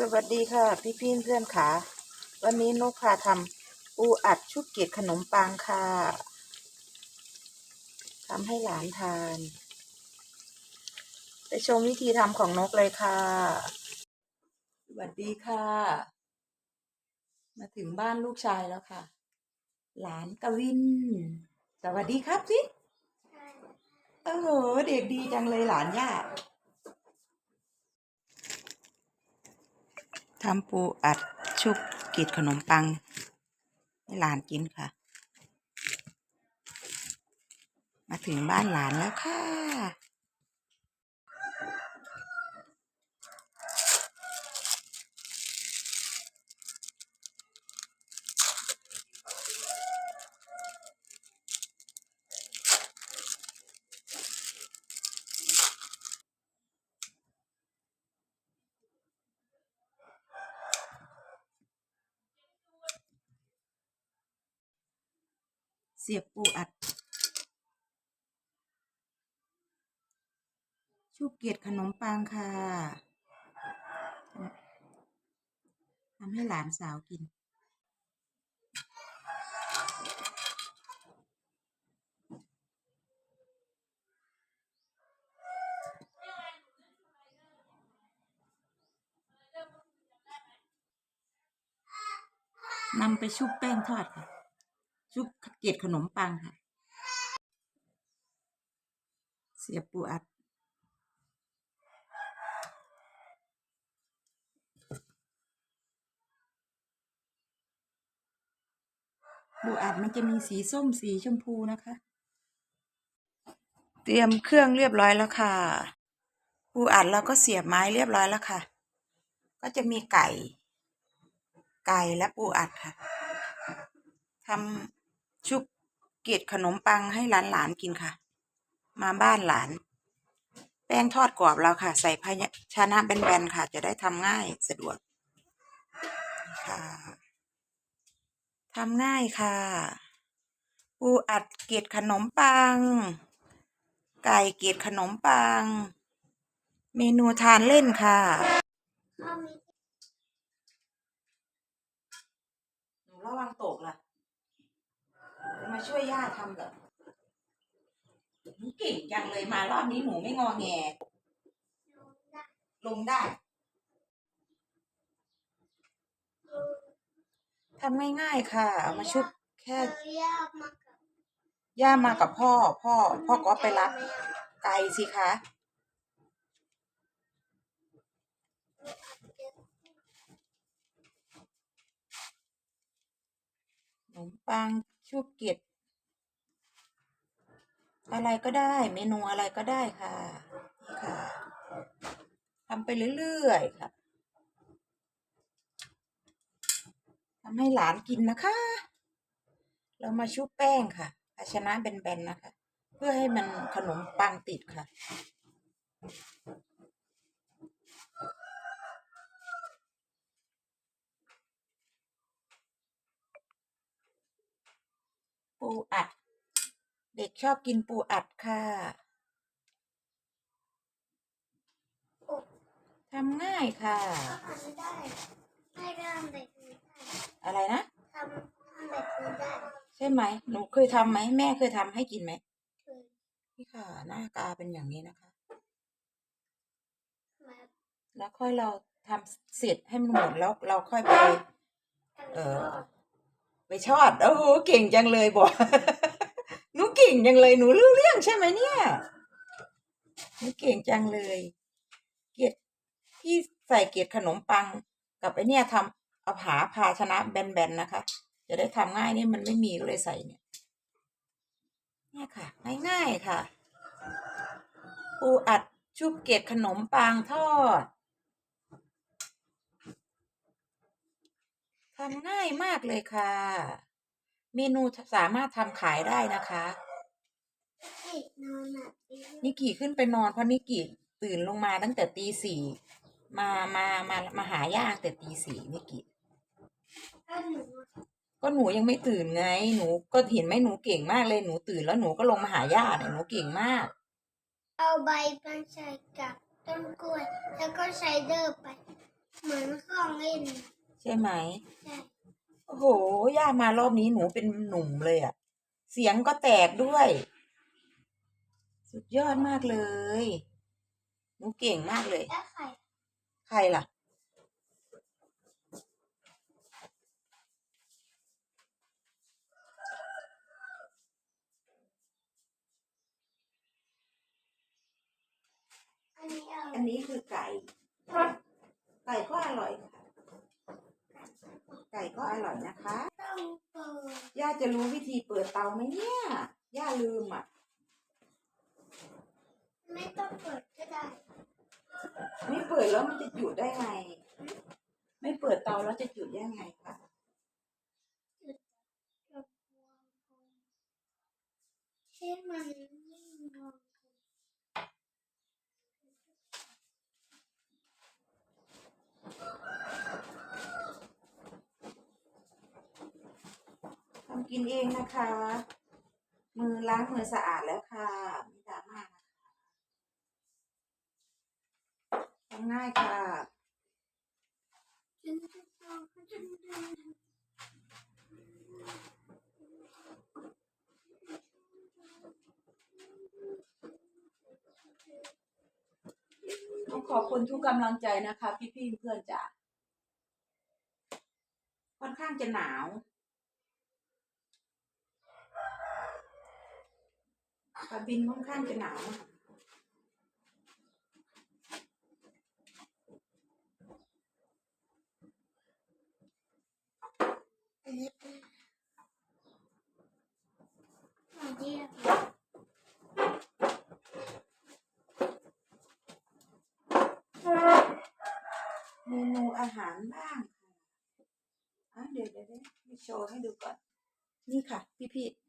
สวัสดีค่ะพี่พี่เพื่อนค่ะวันนี้นกพาทำปูอัดชุบเกล็ดขนมปังค่ะทำให้หลานทาน ไปชมวิธีทำของนกเลยค่ะ สวัสดีค่ะ มาถึงบ้านลูกชายแล้วค่ะ หลานกวิน สวัสดีครับสิเออเด็กดีจังเลยหลานย่า ทำปูอัดชุบกีดขนมปังให้หลานกินค่ะ มาถึงบ้านหลานแล้วค่ะ เสียบปูอัดชุบเกล็ดขนมปังค่ะทำให้หลานสาวกินนำไปชุบแป้งทอดค่ะ ชุบเกล็ดขนมปังค่ะ เสียบปูอัด ปูอัดมันจะมีสีส้มสีชมพูนะคะ เตรียมเครื่องเรียบร้อยแล้วค่ะ ปูอัดเราก็เสียบไม้เรียบร้อยแล้วค่ะ ก็จะมีไก่ ไก่และปูอัดค่ะทำ ชุบเกล็ดขนมปังให้หลานๆกินค่ะ มาบ้านหลาน แป้งทอดกรอบแล้วค่ะ ใส่ภาชนะแบนๆค่ะ จะได้ทำง่ายสะดวกค่ะทำง่ายค่ะปูอัดเกล็ดขนมปัง ไก่เกล็ดขนมปัง เมนูทานเล่นค่ะหนูระวังตกล่ะจะ มาช่วยย่าทำแบบหนูเก่งจังเลยมารอบนี้หนูไม่งอแง ลงได้ทำง่ายๆค่ะเอามาชุบแค่ย่ามากับย่ามากับพ่อ พ่อ พ่อก็ไปรับไกลสิคะขนมปัง ชุบเกล็ดอะไรก็ได้ เมนูอะไรก็ได้ค่ะนี่ค่ะทำไปเรื่อยๆค่ะทำให้หลานกินนะคะ เรามาชุบแป้งค่ะ ภาชนะแบนๆนะคะ เพื่อให้มันขนมปังติดค่ะ ปูอัด เด็กชอบกินปูอัดค่ะทำง่ายค่ะทำได้ให้ทำแบบนี้ได้อะไรนะทำทำแบบนี้ได้ใช่ไหมหนูเคยทำไหมแม่เคยทำให้กินไหมคือนี่ค่ะ หน้าตาเป็นอย่างนี้นะคะแบบแล้วค่อยเราทำเสร็จให้มันหมดแล้วเราค่อยไป เออ ไปชอดโอ้โหเก่งจังเลยบอกหนูเก่งจังเลยหนูรู้เรื่องใช่ไหมเนี่ยหนูเก่งจังเลย เกล็ดที่ใส่เกล็ดขนมปังกับไอเนี่ยทำเอาผาภาชนะแบนๆนะคะ จะได้ทำง่ายนี่มันไม่มีก็เลยใส่เนี่ยเนี่ยค่ะ ง่ายๆค่ะ ปูอัดชุบเกล็ดขนมปังทอดำง่ายมากเลยค่ะ เมนูสามารถทำขายได้นะคะนิกิขึ้นไปนอนเพราะนิกิตื่นลงมาตั้งแต่ตีสี่มามามามาหาย่าตั้งแต่ตีสี่นิกิถ้ก็หนูยังไม่ตื่นไง หนูก็เห็นไหมหนูเก่งมากเลยหนูตื่นแล้วหนูก็ลงมาหาย่าเนี่ยหนูเก่งมาก เอาใบมันใส่กับต้นกล้วยแล้วก็ใช้เดอร์ไป เหมือนเครื่องเล่น ใช่ไหมใช่โอ้โหย่ามารอบนี้หนูเป็นหนุ่มเลยอะเสียงก็แตกด้วย สุดยอดมากเลย หนูเก่งมากเลย แล้วไข่ใครล่ะ อันนี้เอาอันนี้คือไก่ ไก่ก็อร่อยค่ะ ไก่ก็อร่อยนะคะต้องเปิดย่าจะรู้วิธีเปิดเตาไหมเนี่ยย่าลืมอะ ไม่ต้องเปิดก็ได้ ไม่เปิดแล้วมันจะจุดได้ไง ไม่เปิดเตาแล้วจะจุดได้ไงคะให้มันไม่งง ทำ กินเองนะคะ มือล้างมือสะอาดแล้วค่ะไม่ดราม่านะคะทำง่ายค่ะต้องจึงจะต้องขอบคุณทุกกำลังใจนะคะ พี่ๆเพื่อนจ๋าค่อนข้างจะหนาวกา บินค่อนข้างจะหนาวมากอันนี้เป็นอันนี้เมนูอาหารบ้างค่ะอะเดี๋ยวเดี๋ยวเดี๋ยวโชว์ให้ดูก่อน นี่ค่ะ พี่ๆ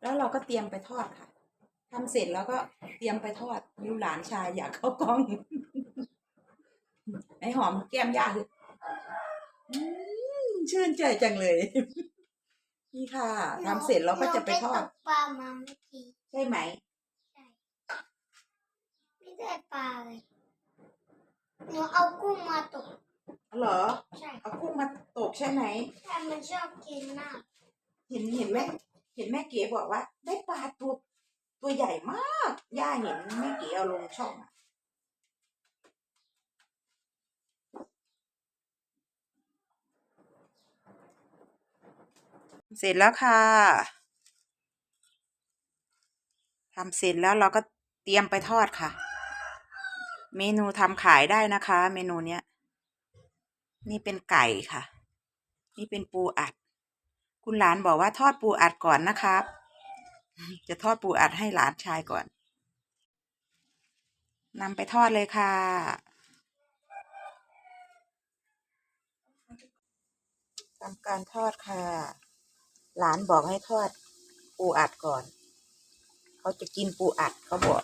แล้วเราก็เตรียมไปทอดค่ะทำเสร็จแล้วก็เตรียมไปทอดยูหลานชายอยากเข้ากล้อง ไอหอมแก้มย่าคืออืมชื่นใจจังเลย นี่ค่ะทำเสร็จเราก็จะไปทอดหนูตกปลามาเมื่อกี้ใช่ไหมใช่ไม่ได้ปลาเลยหนูเอากุ้งมาตกเหรอ ใช่ เอากุ้งมาตกใช่ไหมใช่มันชอบกินมาก เห็นเห็นแม่เห็นแม่เก๋บอกว่า ได้ปลาตัวตัวใหญ่มากย่าเห็นแม่เก๋เอาลงช่องอะเสร็จแล้วค่ะทำเสร็จแล้วเราก็เตรียมไปทอดค่ะ เมนูทำขายได้นะคะ เมนูเนี้ย นี่เป็นไก่ค่ะ นี่เป็นปูอัด คุณหลานบอกว่าทอดปูอัดก่อนนะครับ จะทอดปูอัดให้หลานชายก่อนนำไปทอดเลยค่ะ ทำการทอดค่ะ หลานบอกให้ทอดปูอัดก่อน เขาจะกินปูอัดเขาบอก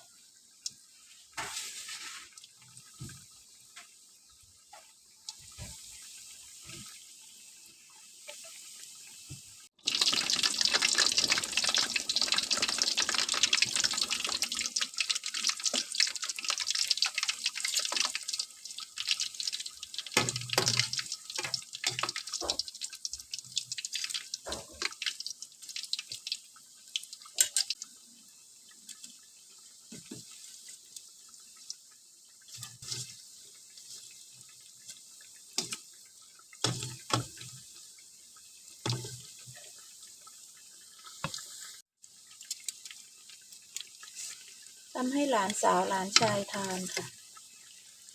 ทำให้หลานสาวหลานชายทานค่ะ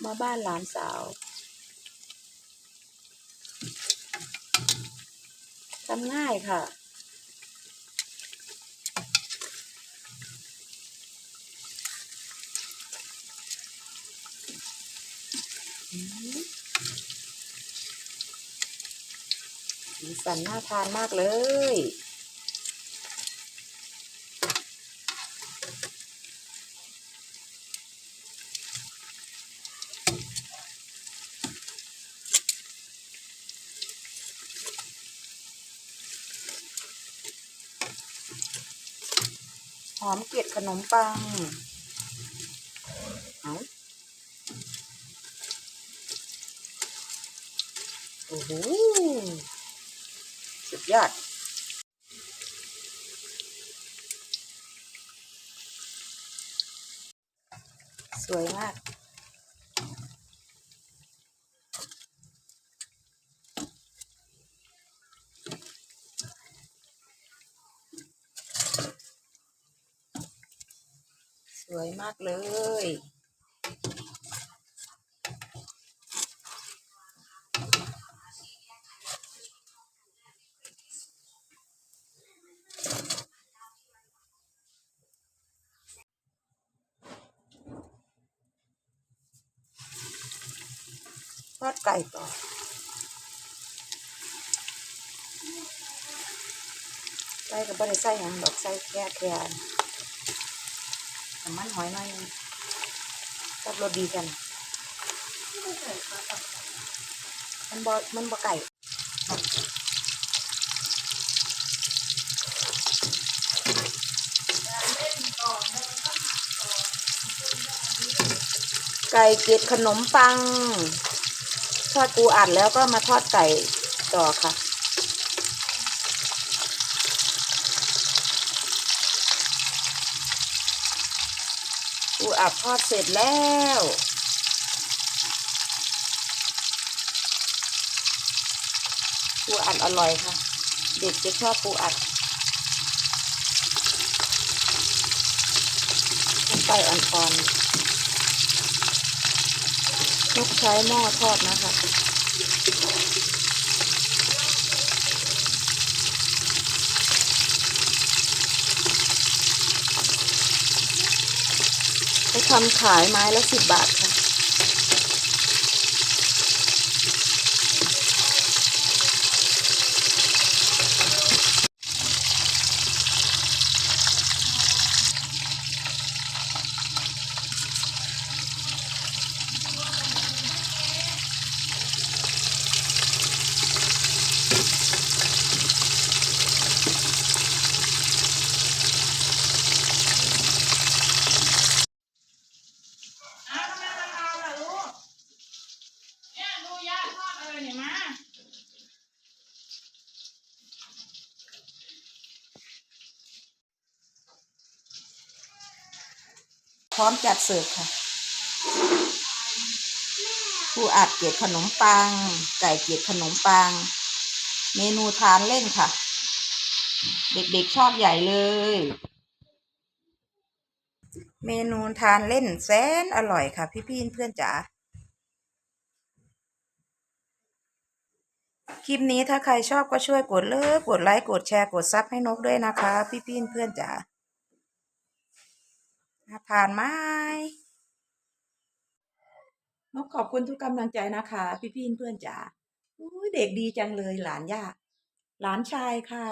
มาบ้านหลานสาวทำง่ายค่ะสีสันน่าทานมากเลย หอมเกล็ดขนมปังเอาสุดยอดสวยมาก วยมากเลย ทอดไก่ต่อใส่กับบริใส่หยังดอกใส่แค่แค่ น้ำมันหอยหน่อยกับรสดีกันมันบ่มันบ่ไก่ไก่เกล็ดขนมปัง ทอดปูอัดแล้วก็มาทอดไก่ต่อค่ะ อัดทอดเสร็จแล้วปูอัดอร่อยค่ะ เด็กจะชอบปูอัดไฟอ่อนๆลูกใช้หม้อทอดนะคะ ไปทำขายไม้ละสิบบาทค่ะ อ้าวทำไมมันเอาล่ะลูก เนี่ยดูย่าท อยมาพร้อมจัดเสิร์ฟค่ะ ผู้อัดเกล็ดขนมปัง ไก่เกล็ดขนมปัง เมนูทานเล่นค่ะ เด็กๆชอบใหญ่เลย เมนูทานเล่นแสนอร่อยค่ะ พี่ๆเพื่อนจ๋า คลิปนี้ถ้าใครชอบก็ช่วยกดเลิฟกดไลค์กดแชร์กดซับให้นกด้วยนะคะ พี่พี่เพื่อนจ๋าผ่าทานไหมนกขอบคุณทุกกำลังใจนะคะ พี่พี่เพื่อนจ๋าเด็กดีจังเลยหลานย่าหลานชายค่ะ